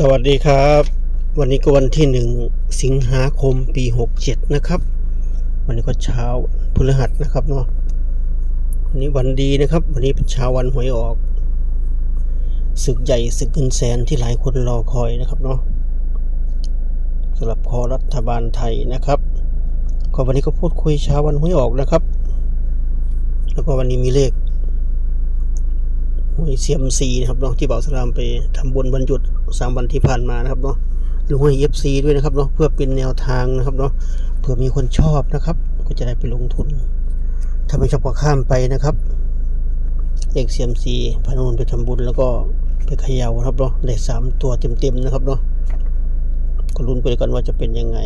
สวัสดีครับ วันนี้ก็วันที่หนึ่งสิงหาคมปีหกเจ็ดนะครับ วันนี้ก็เช้าพฤหัสนะครับเนาะวันนี้วันดีนะครับ วันนี้เป็นเช้าวันหวยออกศึกใหญ่ศึกเงินแสนที่หลายคนรอคอยนะครับเนาะสำหรับคอรัฐบาลไทยนะครับก็วันนี้ก็พูดคุยเช้าวันหวยออกนะครับ แล้วก็วันนี้มีเลข หวยเซียมซีนะครับเนาะที่บ่าวสลามไปทำบุญวันหยุดสามวันที่ผ่านมานะครับเนาะหรือหวยเอฟซีด้วยนะครับเนาะเพื่อเป็นแนวทางนะครับเนาะเผื่อมีคนชอบนะครับ ก็จะได้ไปลงทุน ถ้าไม่ชอบก็ข้ามไปนะครับเลขเซียมซีพานุนไปทำบุญแล้วก็ไปเขย่านะครับเนาะได้สามตัวเต็มๆนะครับเนาะก็ลุ้นไปกันว่าจะเป็นยังไง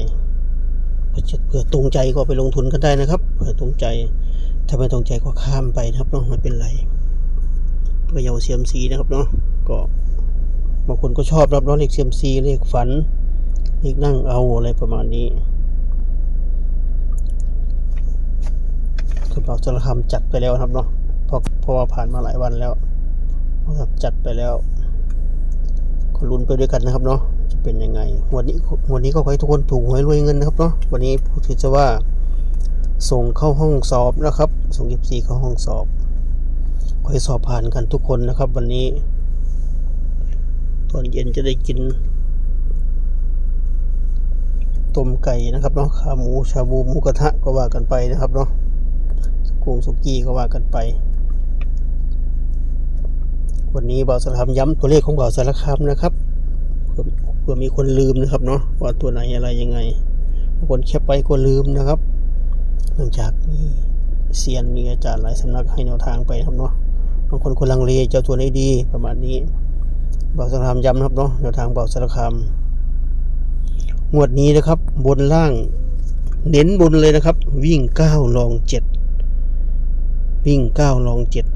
เผื่อเผื่อตรงใจก็ไปลงทุนกันได้นะครับเผื่อตรงใจถ้าไม่ตรงใจก็ข้ามไปนะครับเนาะไม่เป็นไร เขย่าเซียมซีนะครับเนาะก็บางคนก็ชอบรับเนาะเลขเซียมซีเลขฝันเลขนั่งเอาอะไรประมาณนี้คือเปล่าสารคำจัดไปแล้วครับเนาะเพราะเพราะว่าผ่านมาหลายวันแล้วนะครับจัดไปแล้วก็ลุ้นไปด้วยกันนะครับเนาะจะเป็นยังไงวันนี้วันนี้ก็ขอให้ทุกคนถูกหวยรวยเงินนะครับเนาะวันนี้พูดถึงจะว่าส่งเข้าห้องสอบนะครับ ส่งเอฟซีเข้าห้องสอบ ให้สอบผ่านกันทุกคนนะครับ วันนี้ ตอนเย็นจะได้กินต้มไก่นะครับเนาะขาหมูชาบูหมูกระทะก็ว่ากันไปนะครับเนาะกุ้งสุกี้ก็ว่ากันไป วันนี้บ่าวสารคามย้ำตัวเลขของบ่าวสารคามนะครับเพื่อเพื่อมีคนลืมนะครับเนาะว่าตัวไหนอะไรยังไงคนแคปไปก็ลืมนะครับ เนื่องจากมีเซียนมีอาจารย์หลายสำนักให้แนวทางไปครับเนาะ บางคนคนลังเลเจ้าตัวไหนดีประมาณนี้เบาสารคามย้ำนะครับเนาะแนวทางเบาสารคามงวดนี้นะครับ บนล่าง เน้นบนเลยนะครับ วิ่งเก้าลองเจ็ดวิ่งเก้าลองเจ็ด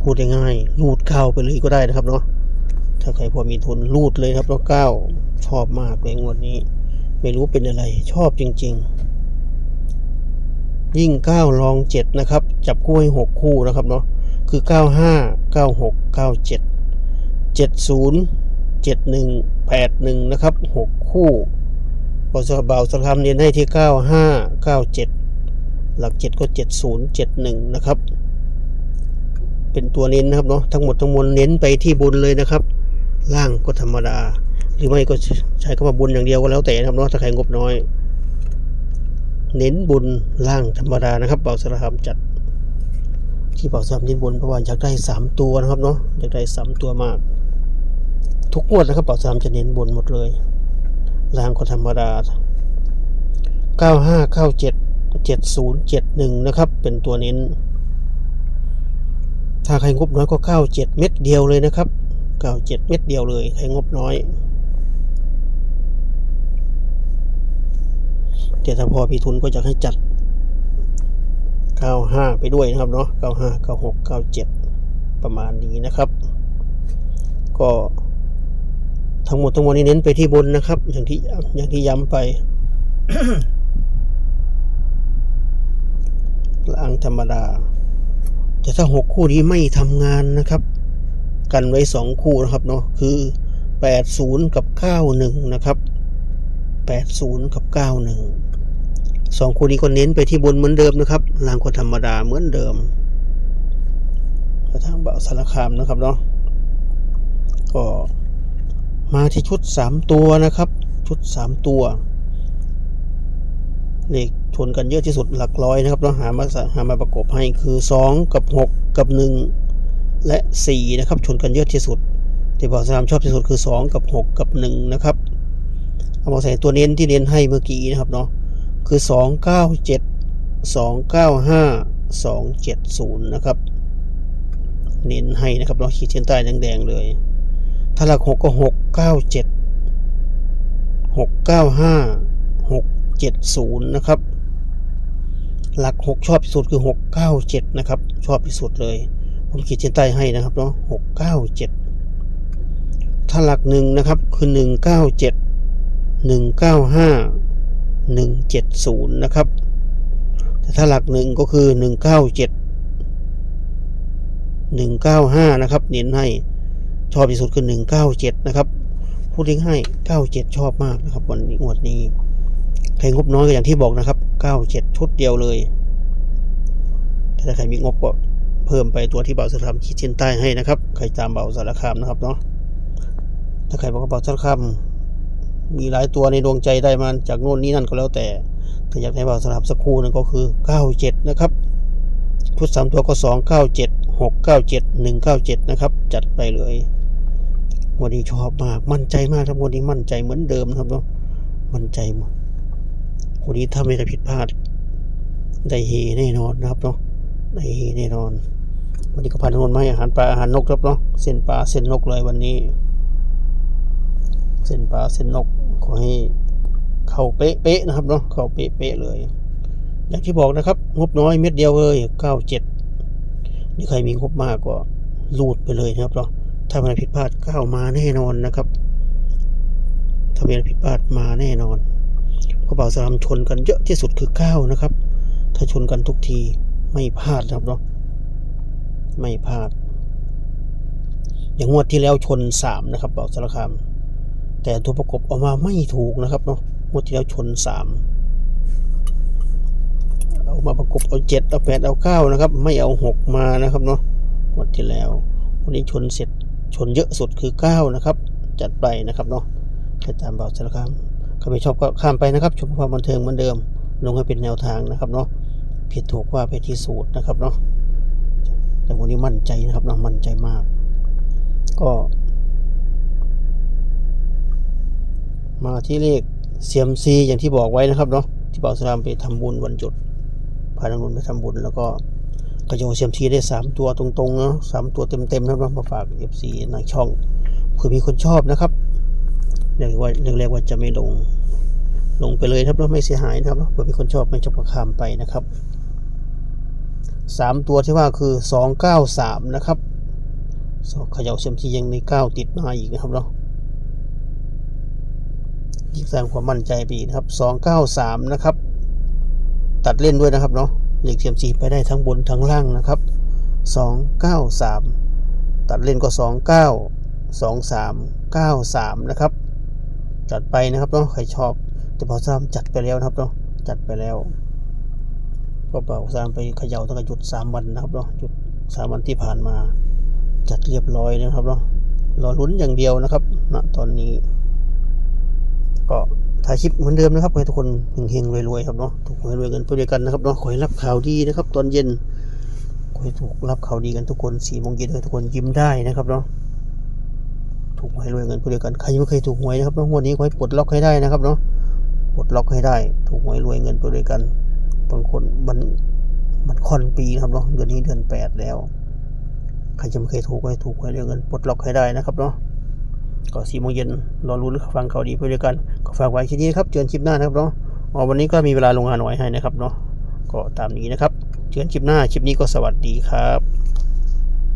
พูดง่ายๆลูดเก้าไปเลยก็ได้นะครับเนาะถ้าใครพอมีทุนลูดเลยครับเนาะเก้าชอบมากเลยงวดนี้ ไม่รู้เป็นอะไร ชอบจริง ๆ ยิ่งเก้าลองเจ็ดนะครับ จับคู่ให้หกคู่นะครับเนาะ คือ 95 96 97 70 71 81 นะครับ 6 คู่พอสบาวสารามเรียนให้ที่ 95 97 หลัก 7 ก็ 70 71 นะครับ เป็นตัวเน้นนะครับเนาะทั้งหมดทั้งมวลเน้นไปที่บนเลยนะครับ ล่างก็ธรรมดา หรือไม่ก็ใช้คำว่าบนอย่างเดียวก็แล้วแต่นะครับเนาะถ้าใครงบน้อย เน้นบนล่างธรรมดานะครับเบาสารคามจัด ที่บอกสามนินบนเพราะว่าอยากได้สามตัวนะครับเนาะอยากได้สามตัวมาก ทุกงวดนะครับเป่าสามจะเน้นบนหมดเลยล่างก็ธรรมดาเก้าห้าเก้าเจ็ดเจ็ดศูนย์เจ็ดหนึ่งนะครับ เป็นตัวเน้น ถ้าใครงบน้อยก็เก้าเจ็ดเม็ดเดียวเลยนะครับเก้าเจ็ดเม็ดเดียวเลย ใครงบน้อยแต่ถ้าพอมีทุนก็จะให้จัด 95 ไปด้วยนะครับเนาะ95 96 97 ประมาณนี้นะครับ ก็ทั้งหมดทั้งมวลนี้เน้นไปที่บนนะครับ อย่างที่อย่างที่ย้ำไปล่างธรรมดา แต่ถ้า 6 คู่นี้ไม่ทำงานนะครับ กันไว้ 2 คู่นะครับเนาะคือ 80 กับ 91 นะครับ 80 กับ 91 สองคู่นี้ก็เน้นไปที่บนเหมือนเดิมนะครับล่างก็ธรรมดาเหมือนเดิมกระทางเบาสารคามนะครับเนาะก็มาที่ชุดสามตัวนะครับ ชุดสามตัวเลขชนกันเยอะที่สุดหลักร้อยนะครับเราหามาหามาประกบให้คือสองกับหกกับหนึ่งและสี่นะครับ ชนกันเยอะที่สุดที่บอกสามชอบที่สุดคือสองกับหกกับหนึ่งนะครับ เอามาใส่ตัวเน้นที่เน้นให้เมื่อกี้นะครับเนาะ คือ 297 295 270 นะครับ เน้นให้นะครับเราขีดเส้นใต้แดงๆเลย ถ้าหลัก 6 ก็ 697 695 670 นะครับ หลัก 6 ชอบที่สุดคือ 697 นะครับ ชอบที่สุดเลย ผมขีดเส้นใต้ให้นะครับเนาะ697 ถ้าหลักหนึ่งนะครับคือ 197 195 170 นะครับ แต่ถ้าหลักหนึ่งก็คือ 197 195 นะครับ เน้นให้ชอบที่สุดคือ 197 นะครับ พูดง่ายๆ97 ชอบมากนะครับ วันนี้งวดนี้ใครงบน้อยก็อย่างที่บอกนะครับ 97 ชุดเดียวเลย ถ้าใครมีงบก็เพิ่มไปตัวที่เบาสารคามขีดเส้นใต้ให้นะครับ ใครตามเบาสารคามนะครับเนาะถ้าใครบอกว่าเบาสารคาม มีหลายตัวในดวงใจได้มาจากโน่นนี่นั่นก็แล้วแต่ถ้าอยากให้เบาสารคามสักครู่นั่นก็คือ 97 นะครับ ชุดสามตัวก็ 297 697 197 นะครับ จัดไปเลยวันนี้ชอบมาก มั่นใจมากครับวันนี้มั่นใจเหมือนเดิมครับเนาะมั่นใจมาวันนี้ถ้าไม่ได้ผิดพลาด ได้เฮแน่นอนนะครับเนาะได้เฮแน่นอนวันนี้ก็พาทุกคนมาให้อาหารปลาอาหารนกครับเนาะเส้นปลาเส้นนกเลยวันนี้ เส้นปลาเส้นนกขอให้เข้าเป๊ะๆนะครับเนาะเข้าเป๊ะๆเลย อย่างที่บอกนะครับ งบน้อยเม็ดเดียวเลย97นี่ใครมีงบมากก็ลูดไปเลยนะครับเนาะถ้าไม่ได้ผิดพลาดก้าวมาแน่นอนนะครับถ้าไม่ได้ผิดพลาดมาแน่นอนเพราะบ่าวสลามชนกันเยอะที่สุดคือเก้านะครับ ถ้าชนกันทุกทีไม่พลาดนะครับเนาะไม่พลาด อย่างงวดที่แล้วชนสามนะครับบ่าวสารคาม แต่ตัวประกบออกมาไม่ถูกนะครับเนาะงวดที่แล้วชนสามเอามาประกบเอาเจ็ดเอาแปดเอาเก้านะครับ ไม่เอาหกมานะครับเนาะงวดที่แล้ววันนี้ชนเสร็จชนเยอะสุดคือเก้านะครับ จัดไปนะครับเนาะใครตามเบาสารคามใครไม่ชอบก็ข้ามไปนะครับ ชมความบันเทิงเหมือนเดิม ลงให้เป็นแนวทางนะครับเนาะผิดถูกว่าไปที่สูตรนะครับเนาะแต่วันนี้มั่นใจนะครับเนาะมั่นใจมาก ก็ มาที่เลขเซียมซีอย่างที่บอกไว้นะครับเนาะที่เบาสารคามไปทำบุญวันหยุดพาทางนุนไปทำบุญแล้วก็กระโยเซียมซีได้สามตัวตรงๆเนาะสามตัวเต็มๆนะครับมาฝากเอฟซีในช่องเผื่อมีคนชอบนะครับเรียกว่าเรียกว่าจะไม่ลงลงไปเลยครับแล้วไม่เสียหายนะครับเผื่อมีคนชอบไม่ชอบก็ข้ามไปนะครับสามตัวที่ว่าคือสองเก้าสามนะครับสองขย่าเซียมซียังมีเก้าติดมาอีกนะครับเนาะ ยิ่งสร้างความมั่นใจไปอีกนะครับสองเก้าสามนะครับ ตัดเล่นด้วยนะครับเนาะเหลขเทียมสีไปได้ทั้งบนทั้งล่างนะครับสองเก้าสามตัดเล่นก็สองเก้าสองสามเก้าสามนะครับ จัดไปนะครับเนาะใครชอบ แต่พอซ้ำจัดไปแล้วนะครับเนาะจัดไปแล้วก็เป่าซ้ำไปเขย่าตั้งแต่หยุดสามวันนะครับเนาะหยุดสามวันที่ผ่านมา จัดเรียบร้อยนะครับเนาะรอลุ้นอย่างเดียวนะครับณตอนนี้ ก็ถ่ายคลิปเหมือนเดิมนะครับให้ทุกคนเฮงๆรวยๆครับเนาะถูกหวยรวยกันไปด้วยกันนะครับเนาะขอให้รับข่าวดีนะครับ ตอนเย็นขอให้ถูกรับข่าวดีกันทุกคนสี่โมงเย็นทุกคนยิ้มได้นะครับเนาะถูกหวยรวยกันไปด้วยกันใครยังไม่เคยถูกหวยนะครับเนาะวดนี้ขอให้ปลดล็อกให้ได้นะครับเนาะปลดล็อกให้ได้ ถูกหวยรวยเงินไปด้วยกันบางคนมันมันค่อนปีนะครับเนาะเดือนนี้เดือนแปดแล้วใครยังไม่เคยถูกให้ถูกหวยรวยเงินปลดล็อกให้ได้นะครับเนาะ ก็สี่โมงเย็นรอรุ้นฟังข่าวดีไปด้วกันก็ฝากไว้แค่นี้ครับเจอกันคลิปหน้านะครับเนาะอ๋อวันนี้ก็มีเวลาลงงานน้อยให้นะครับเนาะก็ตามนี้นะครับเจอกันคลิปหน้าคลิปนี้ก็สวัสดีครับ